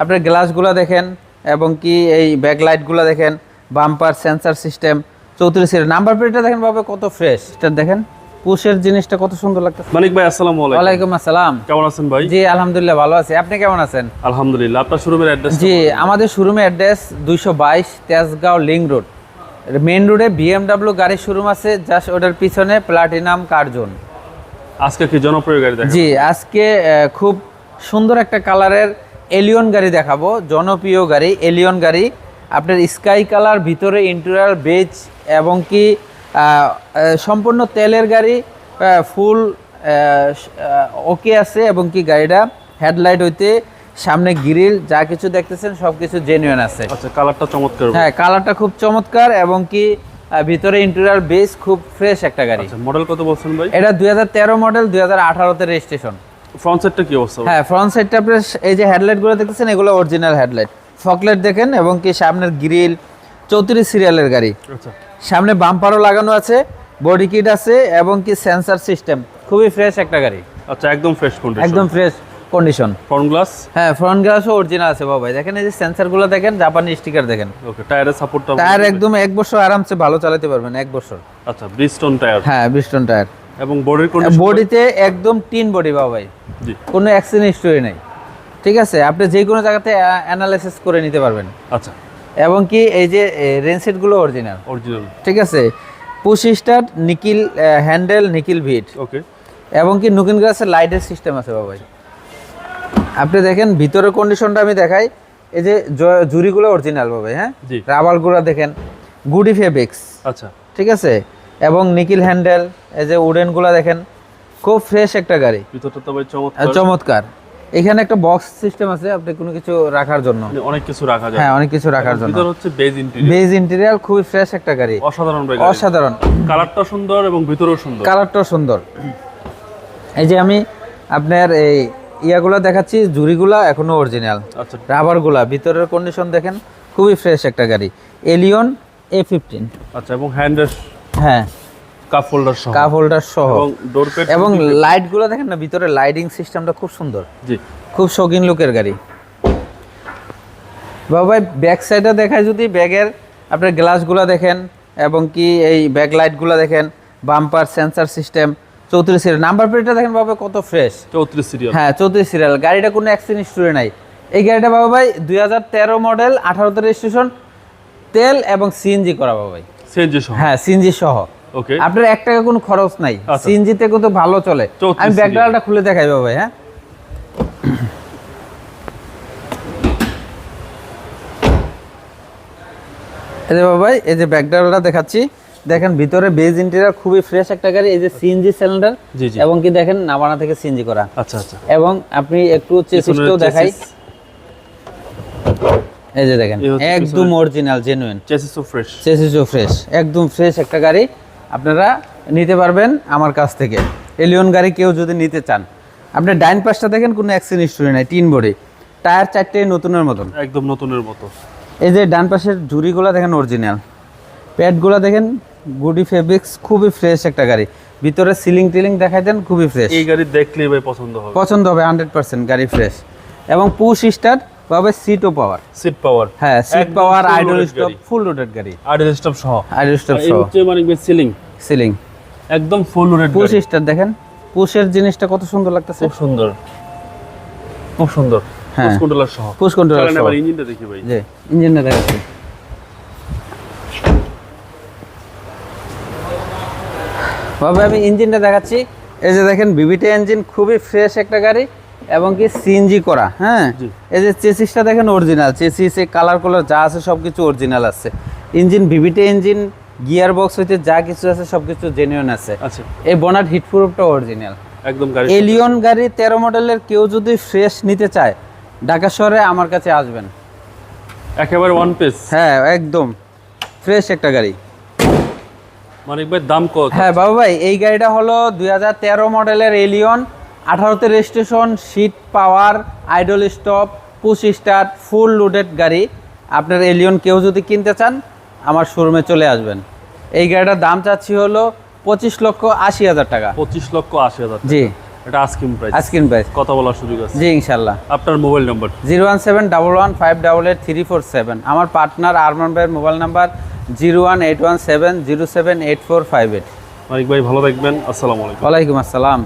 আপনার গ্লাসগুলো দেখেন এবং কি এই ব্যাকলাইটগুলো দেখেন বাম্পার সেন্সার সিস্টেম চৌত্রিশ সিটের নাম্বার প্লেটটা দেখেন বাবা কত ফ্রেশ এটা দেখেন পুশের জিনিসটা কত সুন্দর লাগতেছে। মানিক ভাই আসসালামু আলাইকুম। ওয়ালাইকুম আসসালাম। কেমন আছেন ভাই? জি আলহামদুলিল্লাহ ভালো আছি। আপনি কেমন আছেন? আলহামদুলিল্লাহ আপনার শোরুমের অ্যাড্রেস জি আমাদের শোরুমের অ্যাড্রেস দুইশো বাইশ তেজগাঁও লিং রোড। মেন রোডে বিএমডাব্লিউ গাড়ির শোরুম আছে জাস্ট ওটার পিছনে প্লাটিনাম কার্জন আজকে কি জনপ্রিয় গাড়ি দেখা জি আজকে খুব সুন্দর একটা কালারের এলিয়ন গাড়ি দেখাবো জনপ্রিয় গাড়ি এলিয়ন গাড়ি। আপনার স্কাই কালার ভিতরে ইন্টেরিয়ার বেজ এবং কি সম্পূর্ণ তেলের গাড়ি ফুল ওকে আছে এবং কি গাড়িটা হেডলাইট হইতে সামনে গ্রিল যা কিছু দেখতেছেন সব কিছু জেনুইন আছে। আচ্ছা কালারটা চমৎকার। হ্যাঁ কালারটা খুব চমৎকার এবং কি ভিতরে ইন্টেরিয়ার বেজ খুব ফ্রেশ একটা গাড়ি। আচ্ছা মডেল কত বলছেন ভাই? এটা দুই হাজার তেরো মডেল দুই হাজার আঠারোতে রেজিস্ট্রেশন ফ্রন্ট সাইডটা কি অবস্থা? হ্যাঁ ফ্রন্ট সাইডটা আপনার এই যে হেডলাইটগুলো দেখতেছেন এগুলো অরিজিনাল হেডলাইট ফকলাইট দেখেন এবং কি সামনের গ্রিল চৌত্রিশ সিরিয়ালের গাড়ি। আচ্ছা। সামনে বাম্পারও লাগানো আছে বডি কিট আছে এবং কি সেন্সার সিস্টেম খুবই ফ্রেশ একটা গাড়ি। আচ্ছা একদম ফ্রেশ কন্ডিশন একদম ফ্রেশ কন্ডিশন ফ্রন্ট গ্লাস হ্যাঁ ফ্রন্ট গ্লাসও অরিজিনাল আছে বাবাই দেখেন এই যে সেন্সারগুলো দেখেন জাপানি স্টিকার দেখেন। ওকে টায়ারের সাপোর্টটা টায়ার একদম এক বছর আরামসে ভালো চালাতে পারবেন এক বছর। আচ্ছা ব্রিজস্টোন টায়ার হ্যাঁ বিস্টন টায়ার এবং বডির কন্ডিশন বডিতে একদম টিন বডি বাবাই জি। কোনো অ্যাক্সিডেন্ট হিস্টোরি নেই। ঠিক আছে? আপনি যে কোনো জায়গাতে অ্যানালাইসিস করে নিতে পারবেন। আচ্ছা। এবং কি এই যে রেনসেটগুলো অরিজিনাল অরিজিনাল ঠিক আছে? Push start nickel handle nickel ভিট okay এবং কি নুকিন গ্লাসের লাইটের সিস্টেম আছে বাবাই আপনি দেখেন ভিতরের কন্ডিশনটা আমি দেখাই। এই যে জুরিগুলো অরিজিনাল বাবাই হ্যাঁ? জি। রাবারগুলো দেখেন। গুডি ফেব্রিক্স আচ্ছা। ঠিক আছে? এবং নিকিল হ্যান্ডেল এই যে উডেনগুলো দেখেন খুব ফ্রেশ একটা গাড়ি। ভিতরটা তো ভাই চমৎকার। এখানে একটা বক্স সিস্টেম আছে আপনি কোনো কিছু রাখার জন্য। মানে অনেক কিছু রাখা যায়। হ্যাঁ অনেক কিছু রাখার জন্য। ভিতর হচ্ছে বেজ ইন্টেরিয়র বেজ ইন্টেরিয়ার খুবই ফ্রেশ একটা গাড়ি। অসাধারণ ভাই অসাধারণ। কালারটা সুন্দর এবং ভিতরেও সুন্দর। কালারটাও সুন্দর। এই যে আমি আপনার এই ইয়াগুলো দেখাচ্ছি জুড়িগুলা এখনও অরিজিনাল আচ্ছা। রাবারগুলা ভিতরের কন্ডিশন দেখেন খুবই ফ্রেশ একটা গাড়ি। এলিয়ন এ ফিফটিন আচ্ছা এবং হ্যান্ডের হ্যাঁ। কাপ হোল্ডার সহ। কাপ হোল্ডার সহ। এবং ডোর প্যাড এবং লাইটগুলো দেখেন না ভিতরে লাইটিং সিস্টেমটা খুব সুন্দর। জি। খুব শৌখিন লুকের গাড়ি। বাবাই ব্যাক সাইডে দেখায় যদি ব্যাগের আপনার গ্লাসগুলো দেখেন এবং কি এই ব্যাক লাইটগুলো দেখেন বাম্পার সেন্সার সিস্টেম চৌত্রিশ সিরিয়াল নাম্বার প্লেটটা দেখেন বাবা কত ফ্রেশ চৌত্রিশ সিরিয়াল হ্যাঁ চৌত্রিশ সিরিয়াল গাড়িটা কোনো অ্যাক্সিডেন্ট হিস্টোরি নাই। এই গাড়িটা বাবা ভাই দুই হাজার তেরো মডেল আঠারোতে রেজিস্ট্রেশন তেল এবং সিএনজি করা বাবা ভাই। সিএনজি সহ? হ্যাঁ সিএনজি সহ। ওকে। আপনার এক টাকা কোনো খরচ নাই। আচ্ছা। সিএনজিতে কিন্তু ভালো চলে। আমি। ব্যাকডালটা খুলে দেখাই বাবা হ্যাঁ। এই যে বাবাই এই যে ব্যাকডালটা দেখাচ্ছি। দেখেন ভিতরে বেজ ইন্টেরিয়ার খুবই ফ্রেশ একটা গাড়ি এই যে সিএনজি সিলিন্ডার জি জি। এবং কি দেখেন নাবানা থেকে সিএনজি করা। আচ্ছা আচ্ছা। এবং আপনি একটু চেসিসটাও দেখাই। এই যে দেখেন একদম অরিজিনাল জেনুইন চেসিসও ফ্রেশ চেসিসও ফ্রেশ একদম ফ্রেশ একটা গাড়ি। আপনারা নিতে পারবেন আমার কাছ থেকে। এলিয়ন গাড়ি কেউ যদি নিতে চান আপনি ডাইন পাশটা দেখেন কোনো অ্যাক্সিডেন্ট হিস্টোরি নাই তিন বডি। টায়ার চারটে নতুনের মতন। একদম নতুনের মতো। এই যে ডান পাশের জুড়িগুলো দেখেন অরিজিনাল প্যাডগুলো দেখেন গুডি ফেব্রিক্স খুবই ফ্রেশ একটা গাড়ি। ভিতরে সিলিং টিলিং দেখাই দেন খুবই ফ্রেশ এই গাড়ি দেখলেই ভাই পছন্দ হবে। পছন্দ হবে হান্ড্রেড পার্সেন্ট গাড়ি ফ্রেশ এবং পুশ স্টার্ট পাবে সিটও পাওয়ার সিট পাওয়ার হ্যাঁ seat power idle stop full loaded গাড়ি। আইডল স্টপ সহ। আইডল স্টপ সহ। হচ্ছে মানে সিলিং সিলিং একদম ফুল লোডেড পুশ স্টার দেখেন। পুশের জিনিসটা কত সুন্দর লাগতেছে। খুব সুন্দর। খুব সুন্দর। হ্যাঁ। পুশ কন্ট্রোলার সহ। পুশ কন্ট্রোল চলেন এবার ইঞ্জিনটা দেখি ভাই। জি ইঞ্জিনটা দেখাচ্ছি। বাবা আমি ইঞ্জিনটা দেখাচ্ছি। এই যে দেখেন বিবিটি ইঞ্জিন খুবই ফ্রেশ একটা গাড়ি। এবং কি সিএনজি করা হ্যাঁ? এই যে চেসিসটা দেখেন অরিজিনাল চেসিসে কালার কালার যা আছে সব কিছু অরিজিনাল আছে engine VVT engine gear box হইতে যা কিছু আছে সব কিছু জেনুইন আছে। আচ্ছা। এই বনাট হিট প্রুফটা অরিজিনাল একদম গাড়ি এলিয়ন গাড়ি তেরো মডেলের কেউ যদি ফ্রেশ নিতে চায় ঢাকা শহরে আমার কাছে আসবেন। একেবারে ওয়ান পিস হ্যাঁ একদম। ফ্রেশ একটা গাড়ি। মানিক ভাই দাম কত? হ্যাঁ বাবু ভাই এই গাড়িটা হলো দুই হাজার তেরো মডেলের এলিয়ন আঠারোতে registration seat power idle stop push start full loaded গাড়ি। আপনার এলিয়ন কেউ যদি কিনতে চান আমার শোরুমে চলে আসবেন। এই গাড়িটার দাম চাচ্ছি হলো পঁচিশ লক্ষ আশি হাজার টাকা। পঁচিশ লক্ষ আশি হাজার জি। এটা প্রাইস প্রাইস কথা বলার সুযোগ আছে। জি ইনশাল্লাহ আপনার mobile number zero one seven double one five double eight three four seven. আমার পার্টনার আরমান ভাইয়ের mobile number zero one eight one seven zero seven eight four five eight. ভাই ভালো থাকবেন। আসসালামু আলাইকুম। ওয়ালাইকুম আসসালাম।